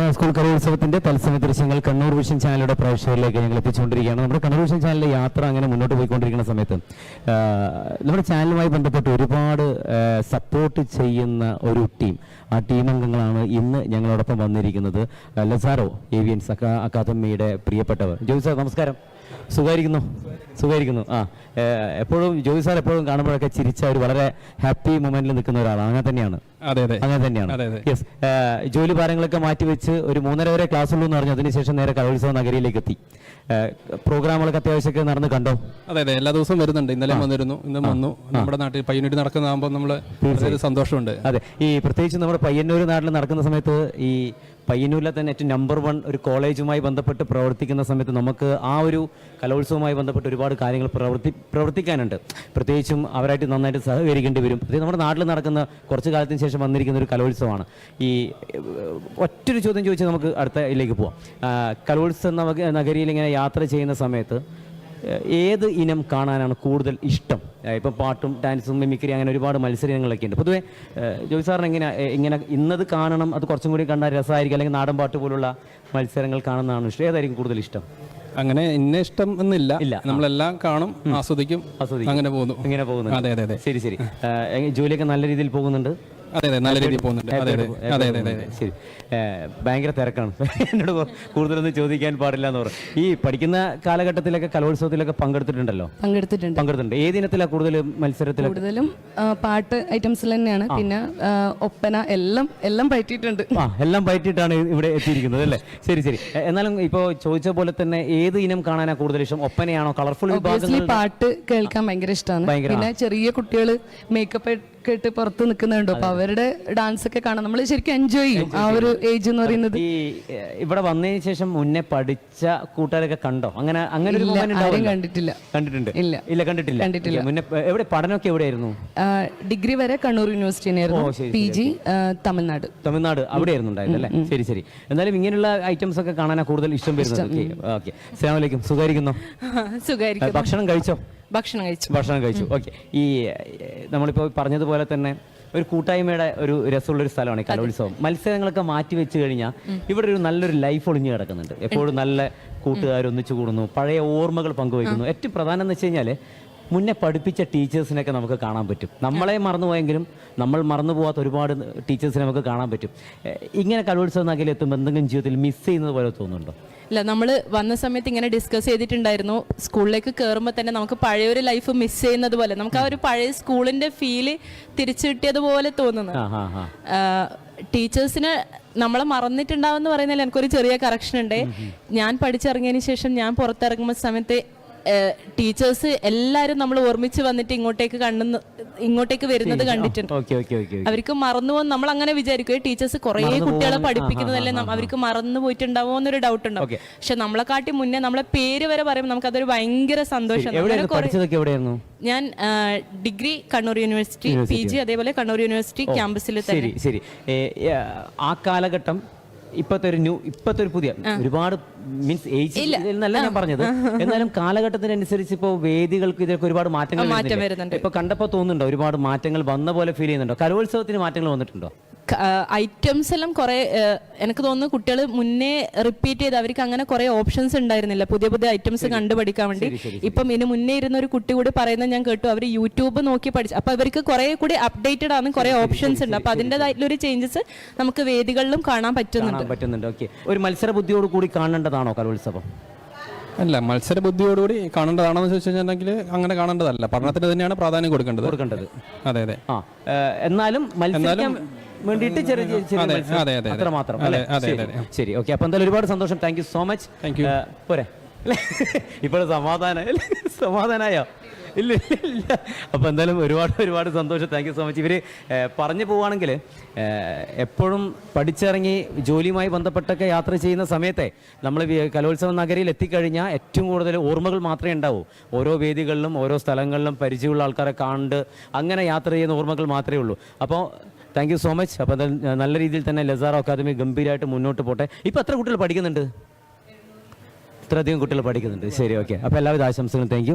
ജില്ലാ സ്കൂൾ കലോത്സവത്തിന്റെ തത്സമയ ദൃശ്യങ്ങൾ കണ്ണൂർ വിഷൻ ചാനലിലൂടെ പ്രേക്ഷകരിലേക്ക് ഞങ്ങൾ എത്തിച്ചുകൊണ്ടിരിക്കുകയാണ്. നമ്മുടെ കണ്ണൂർ വിഷൻ ചാനലിലെ യാത്ര അങ്ങനെ മുന്നോട്ട് പോയിക്കൊണ്ടിരിക്കുന്ന സമയത്ത് നമ്മുടെ ചാനലുമായി ബന്ധപ്പെട്ട് ഒരുപാട് സപ്പോർട്ട് ചെയ്യുന്ന ഒരു ടീം ആ ടീം അംഗങ്ങളാണ് ഇന്ന് ഞങ്ങളോടൊപ്പം വന്നിരിക്കുന്നത്. ലസാറോ ഏവിയൻസ് അക്കാദമിയുടെ പ്രിയപ്പെട്ടവർ. ജോയി സാർ നമസ്കാരം. സുഖമായിരിക്കുന്നു? സുഖമായിരിക്കുന്നു. ആ എപ്പോഴും ജോയി സാർ എപ്പോഴും കാണുമ്പോഴൊക്കെ ചിരിച്ച ഒരു വളരെ ഹാപ്പി മൊമെന്റിൽ നിൽക്കുന്ന ഒരാളാണ്. അങ്ങനെ തന്നെയാണ്. അതെ അതെ. അങ്ങനെ തന്നെയാണ്. യെസ് ജോലി ഭാരങ്ങളൊക്കെ മാറ്റിവെച്ച് ഒരു മൂന്നര വരെ ക്ലാസ് ഉള്ളൂ എന്ന് പറഞ്ഞു. അതിനുശേഷം നേരെ കലോത്സവ നഗരിയിലേക്ക് എത്തി പ്രോഗ്രാമുകളൊക്കെ അത്യാവശ്യമൊക്കെ നടന്ന് കണ്ടോ? അതെ അതെ. എല്ലാ ദിവസവും വരുന്നുണ്ട്. ഇന്നലെ വന്നിരുന്നു. ഇന്ന് വന്നു. നമ്മുടെ നാട്ടിൽ പയ്യന്നൂർ നടക്കുന്നതാകുമ്പോൾ നമ്മൾ സന്തോഷമുണ്ട്. അതെ. ഈ പ്രത്യേകിച്ച് നമ്മുടെ പയ്യന്നൂർ നാട്ടിൽ നടക്കുന്ന സമയത്ത് ഈ പയ്യന്നൂരിലെ തന്നെ ഏറ്റവും നമ്പർ വൺ ഒരു കോളേജുമായി ബന്ധപ്പെട്ട് പ്രവർത്തിക്കുന്ന സമയത്ത് നമുക്ക് ആ ഒരു കലോത്സവവുമായി ബന്ധപ്പെട്ട് ഒരുപാട് കാര്യങ്ങൾ പ്രവർത്തി പ്രവർത്തിക്കാനുണ്ട്. പ്രത്യേകിച്ചും അവരായിട്ട് നന്നായിട്ട് സഹകരിക്കേണ്ടി വരും. നമ്മുടെ നാട്ടിൽ നടക്കുന്ന കുറച്ച് കാലത്തിന് ശേഷം വന്നിരിക്കുന്ന ഒരു കലോത്സവമാണ്. ഈ ഒറ്റൊരു ചോദ്യം ചോദിച്ചാൽ നമുക്ക് അടുത്ത ഇതിലേക്ക് പോവാം. കലോത്സവ നഗ- നഗരിയിൽ ഇങ്ങനെ യാത്ര ചെയ്യുന്ന സമയത്ത് ഏത് ഇനം കാണാനാണ് കൂടുതൽ ഇഷ്ടം? ഇപ്പം പാട്ടും ഡാൻസും മിമിക്രി അങ്ങനെ ഒരുപാട് മത്സരങ്ങളൊക്കെ ഉണ്ട്. പൊതുവേ ജോയ് സാറിന് എങ്ങനെ ഇങ്ങനെ ഇന്നത് കാണണം അത് കുറച്ചും കൂടി കണ്ടാൽ രസമായിരിക്കും അല്ലെങ്കിൽ നാടൻ പാട്ട് പോലുള്ള മത്സരങ്ങൾ കാണുന്നതാണ് ഇഷ്ടം. ഏതായിരിക്കും കൂടുതൽ ഇഷ്ടം? അങ്ങനെ ഇന്ന ഇഷ്ടം എന്നില്ല. ഇല്ല. നമ്മളെല്ലാം കാണും ആസ്വദിക്കും ആസ്വദിക്കും. അങ്ങനെ പോകുന്നു. ഇങ്ങനെ പോകുന്നു. അതെ അതെ അതെ. ശരി ശരി. ജോലിയൊക്കെ നല്ല രീതിയിൽ പോകുന്നുണ്ട്. അതെ അതെ നല്ല രീതിയിൽ പോകുന്നുണ്ട്. അതെ അതെ അതെ അതെ അതെ ശരി. ഭയങ്കര തിരക്കാണ്. എന്നോട് കൂടുതലൊന്നും ചോദിക്കാൻ പാടില്ല എന്ന് പറഞ്ഞു. ഈ പഠിക്കുന്ന കാലഘട്ടത്തിലൊക്കെ കലോത്സവത്തിലൊക്കെ പങ്കെടുത്തിട്ടുണ്ടല്ലോ? പങ്കെടുത്തിട്ടുണ്ട്. പങ്കെടുത്തിട്ടുണ്ട്. ഏതിനത്തിലാണ് കൂടുതൽ മത്സരത്തിൽ കൂടുതലും പാട്ട് ഐറ്റംസിൽ തന്നെയാണ്. പിന്നെ ഒപ്പന എല്ലാം എല്ലാം പറ്റിയിട്ടുണ്ട് ആ എല്ലാം പയറ്റിയിട്ടാണ് ഇവിടെ എത്തിയിരിക്കുന്നത് അല്ലേ? ശരി ശരി. എന്നാലും ഇപ്പോൾ ചോദിച്ച പോലെ തന്നെ ഏത് ഇനം കാണാനാ കൂടുതൽ ഇഷ്ടം? ഒപ്പനയാണോ? കളർഫുൾ പാട്ട് കേൾക്കാൻ ഭയങ്കര ഇഷ്ടമാണ് പിന്നെ ചെറിയ കുട്ടികൾ മേക്കപ്പ് ഒക്കെ ഇട്ട് പുറത്ത് നിൽക്കുന്നുണ്ടോ. അപ്പൊ അവരുടെ ഡാൻസ് ഒക്കെ കാണാൻ നമ്മൾ ശരിക്കും എൻജോയ് ചെയ്യും ആ ഒരു ഏജ് എന്ന് പറയുന്നത്. ഈ ഇവിടെ വന്നതിന് ശേഷം മുന്നേ പഠിച്ച കൂട്ടുകാരൊക്കെ കണ്ടോ? അങ്ങനെ അങ്ങനെ ഒരു moment ഉണ്ടാവുമല്ലോ. കണ്ടിട്ടില്ല. കണ്ടിട്ടുണ്ട്? ഇല്ല. ഇല്ല കണ്ടിട്ടില്ല. കണ്ടിട്ടില്ല. മുന്നേ പ- എവിടെ പഠനമൊക്കെ എവിടെയായിരുന്നു? ആ, ഡിഗ്രി വരെ കണ്ണൂർ യൂണിവേഴ്സിറ്റി തന്നെയായിരുന്നു ഓ, ശരി, പി ജി തമിഴ്നാട്. തമിഴ്നാട് അവിടെ അല്ലേ? ശരി ശരി. എന്നാലും ഇങ്ങനെയുള്ള ഐറ്റംസ് ഒക്കെ കാണാനാ കൂടുതൽ ഇഷ്ടം വരുന്നത്. ഓക്കെ സുഖമായിരിക്കുന്നു? സുഖമായിരിക്കും ഭക്ഷണം കഴിച്ചോ? ഭക്ഷണം കഴിച്ചു. ഭക്ഷണം കഴിച്ചു. ഓക്കെ ഈ നമ്മളിപ്പോൾ പറഞ്ഞതുപോലെ തന്നെ ഒരു കൂട്ടായ്മയുടെ ഒരു രസമുള്ള ഒരു സ്ഥലമാണ് ഈ കലോത്സവം. മത്സരങ്ങളൊക്കെ മാറ്റി വെച്ച് കഴിഞ്ഞാൽ ഇവിടെ ഒരു നല്ലൊരു ലൈഫ് ഒളിഞ്ഞു കിടക്കുന്നുണ്ട്. എപ്പോഴും നല്ല കൂട്ടുകാർ ഒന്നിച്ചു കൂടുന്നു. പഴയ ഓർമ്മകൾ പങ്കുവയ്ക്കുന്നു. ഏറ്റവും പ്രധാനം എന്ന് വെച്ച് കഴിഞ്ഞാൽ മുന്നേ പഠിപ്പിച്ച ടീച്ചേഴ്സിനൊക്കെ നമുക്ക് കാണാൻ പറ്റും. നമ്മളെ മറന്നുപോയെങ്കിലും നമ്മൾ മറന്നു പോകാത്ത ഒരുപാട് ടീച്ചേഴ്സിനെ നമുക്ക് കാണാൻ പറ്റും. ഇങ്ങനെ കലോത്സവ നഗരിൽ എത്തുമ്പോൾ എന്തെങ്കിലും ജീവിതത്തിൽ മിസ് ചെയ്യുന്നത് പോലെ തോന്നുന്നുണ്ടോ? അല്ല നമ്മൾ വന്ന സമയത്ത് ഇങ്ങനെ ഡിസ്കസ് ചെയ്തിട്ടുണ്ടായിരുന്നു. സ്കൂളിലേക്ക് കയറുമ്പോൾ തന്നെ നമുക്ക് പഴയ ഒരു ലൈഫ് മിസ് ചെയ്യുന്നത് പോലെ നമുക്ക് ആ ഒരു പഴയ സ്കൂളിന്റെ ഫീൽ തിരിച്ചു കിട്ടിയതുപോലെ തോന്നുന്നു. ടീച്ചേഴ്സിന് നമ്മളെ മറന്നിട്ടുണ്ടാവെന്ന് പറയുന്നതിൽ എനിക്കൊരു ചെറിയ കറക്ഷൻ ഉണ്ട്. ഞാൻ പഠിച്ചിറങ്ങിയതിന് ശേഷം ഞാൻ പുറത്തിറങ്ങുന്ന സമയത്ത് ടീച്ചേഴ്സ് എല്ലാവരും നമ്മൾ ഓർമ്മിച്ച് വന്നിട്ട് ഇങ്ങോട്ടേക്ക് കണ്ണുന്ന ഇങ്ങോട്ടേക്ക് വരുന്നത് കണ്ടിട്ടുണ്ട്. അവർക്ക് മറന്നു പോകും നമ്മൾ അങ്ങനെ വിചാരിക്കും ടീച്ചേഴ്സ് കുറെ കുട്ടികളെ പഠിപ്പിക്കുന്നതല്ലേ അവർക്ക് മറന്നു പോയിട്ടുണ്ടാവോ എന്നൊരു ഡൗട്ട് ഉണ്ടാവും. പക്ഷെ നമ്മളെ കാട്ടി മുന്നേ നമ്മളെ പേര് വരെ പറയുമ്പോൾ നമുക്ക് അതൊരു ഭയങ്കര സന്തോഷം. ഞാൻ degree Kannur university P G അതേപോലെ കണ്ണൂർ യൂണിവേഴ്സിറ്റി ക്യാമ്പസിൽ തന്നെ. ശരി ആ കാലഘട്ടം ഇപ്പത്തെ ഒരു ന്യൂ ഇപ്പത്തെ ഒരു പുതിയ ഒരുപാട് മീൻസ് ഏജ് എന്നല്ല ഞാൻ പറഞ്ഞത്. എന്നാലും കാലഘട്ടത്തിനനുസരിച്ച് ഇപ്പോൾ വേദികൾക്ക് ഇതിലൊക്കെ ഒരുപാട് മാറ്റങ്ങൾ വരുന്നില്ലേ? വരുന്നുണ്ട്. ഇപ്പൊ കണ്ടപ്പോൾ തോന്നുന്നുണ്ടോ? ഒരുപാട് മാറ്റങ്ങൾ വന്ന പോലെ ഫീൽ ചെയ്യുന്നുണ്ടോ? കലോത്സവത്തിന് മാറ്റങ്ങൾ വന്നിട്ടുണ്ടോ? ഐറ്റംസ് എല്ലാം കുറെ എനിക്ക് തോന്നുന്നു കുട്ടികൾ മുന്നേ റിപ്പീറ്റ് ചെയ്ത് അവർക്ക് അങ്ങനെ കുറെ ഓപ്ഷൻസ് ഉണ്ടായിരുന്നില്ല. പുതിയ പുതിയ ഐറ്റംസ് കണ്ടുപഠിക്കാൻ വേണ്ടി. ഇപ്പം ഇതിന് മുന്നേ ഇരുന്ന ഒരു കുട്ടി കൂടി പറയുന്നത് ഞാൻ കേട്ടു. അവർ യൂട്യൂബ് നോക്കി പഠിച്ചു. അപ്പൊ അവർക്ക് കുറെ കൂടി അപ്ഡേറ്റഡ് ആണ് കുറെ ഓപ്ഷൻസ് ഉണ്ട്. അപ്പൊ അതിന്റെതായിട്ടുള്ള ഒരു ചേഞ്ചസ് നമുക്ക് വേദികളിലും കാണാൻ പറ്റുന്നുണ്ട് കാണാൻ പറ്റുന്നുണ്ട്. ഓക്കെ ഒരു മത്സര ബുദ്ധിയോട് കൂടി കാണേണ്ടതാണോ കലോത്സവം അല്ല മത്സര ബുദ്ധിയോടുകൂടി കാണേണ്ടതാണോ എന്ന് ചോദിച്ചു കഴിഞ്ഞിട്ടുണ്ടെങ്കിൽ അങ്ങനെ കാണേണ്ടതല്ല പഠനത്തിന് തന്നെയാണ് പ്രാധാന്യം കൊടുക്കേണ്ടത് കൊടുക്കേണ്ടത് അതെ അതെ ആ എന്നാലും മത്സരിക്കാൻ വേണ്ടിയിട്ട് ചെറിയ ചെറിയ ചെറിയ അതെ, മത്സരം. അതെ, അതെ, അത്ര അതെ. മാത്രം അതെ, അല്ലേ? അതെ, ശരി. അതെ, ശരി ഓക്കെ അപ്പൊ എന്തായാലും ഒരുപാട് സന്തോഷം thank you so much Thank you. പോരെ ഇപ്പോൾ സമാധാനം. സമാധാനായോ? ഇല്ല ഇല്ല, അപ്പം എന്തായാലും ഒരുപാട് ഒരുപാട് സന്തോഷം. താങ്ക് യു സോ മച്ച് ഇവർ പറഞ്ഞു പോവുകയാണെങ്കിൽ എപ്പോഴും പഠിച്ചിറങ്ങി ജോലിയുമായി ബന്ധപ്പെട്ടൊക്കെ യാത്ര ചെയ്യുന്ന സമയത്തെ നമ്മൾ കലോത്സവ നഗരിയിൽ എത്തിക്കഴിഞ്ഞാൽ ഏറ്റവും കൂടുതൽ ഓർമ്മകൾ മാത്രമേ ഉണ്ടാവൂ. ഓരോ വേദികളിലും ഓരോ സ്ഥലങ്ങളിലും പരിചയമുള്ള ആൾക്കാരെ കണ്ട് അങ്ങനെ യാത്ര ചെയ്യുന്ന ഓർമ്മകൾ മാത്രമേ ഉള്ളൂ. അപ്പോൾ താങ്ക് യു സോ മച്ച് അപ്പോൾ നല്ല രീതിയിൽ തന്നെ ലസാറോ അക്കാദമി ഗംഭീരമായിട്ട് മുന്നോട്ട് പോട്ടെ. ഇപ്പോൾ എത്ര കുട്ടികൾ പഠിക്കുന്നുണ്ട്? ഇത്രയധികം കുട്ടികൾ പഠിക്കുന്നുണ്ട്. ശരി ഓക്കെ അപ്പോൾ എല്ലാവിധ ആശംസകളും. താങ്ക്